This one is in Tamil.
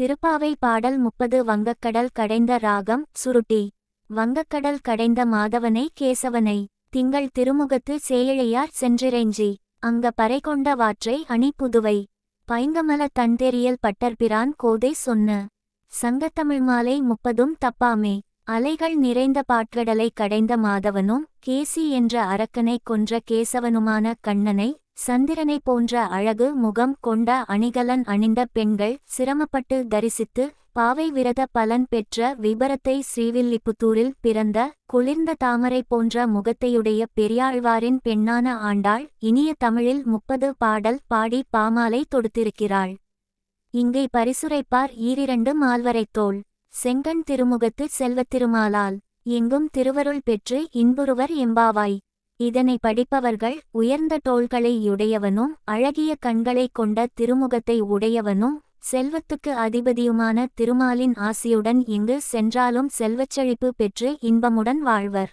திருப்பாவை பாடல் முப்பது வங்கக்கடல் கடைந்த ராகம் சுருட்டி. வங்கக்கடல் கடைந்த மாதவனை கேசவனை. திங்கள் திருமுகத்து சேயிழையார் சென்றிறைஞ்சி. அங்க பறைகொண்ட வாற்றை அணி புதுவை. பைங்கமல தன்தெறியல் பட்டர்பிரான் கோதை சொன்ன. சங்கத்தமிழ் மாலை முப்பதும் தப்பாமே. அலைகள் நிறைந்த பாட்கடலை கடைந்த மாதவனும் கேசி என்ற அரக்கனை கொன்ற கேசவனுமான கண்ணனை சந்திரனை போன்ற அழகு முகம் கொண்ட அணிகலன் அணிந்த பெண்கள் சிரமப்பட்டு தரிசித்து பாவை விரத பலன் பெற்ற விபரத்தை ஸ்ரீவில்லிபுத்தூரில் பிறந்த குளிர்ந்த தாமரை போன்ற முகத்தையுடைய பெரியாழ்வாரின் பெண்ணான ஆண்டாள் இனிய தமிழில் முப்பது பாடல் பாடி பாமாலை தொடுத்திருக்கிறாள். இங்கே பரிசுரைப்பார் ஈரிரண்டு மால்வரைத்தோள் செங்கண் திருமுகத்து செல்வத்திருமாலால் எங்கும் திருவருள் பெற்று இன்புறுவர் எம்பாவாய். இதனை படிப்பவர்கள் உயர்ந்த தோள்களை உடையவனும் அழகிய கண்களைக் கொண்ட திருமுகத்தை உடையவனும் செல்வத்துக்கு அதிபதியுமான திருமாலின் ஆசியுடன் இங்கு சென்றாலும் செல்வச்செழிப்பு பெற்று இன்பமுடன் வாழ்வர்.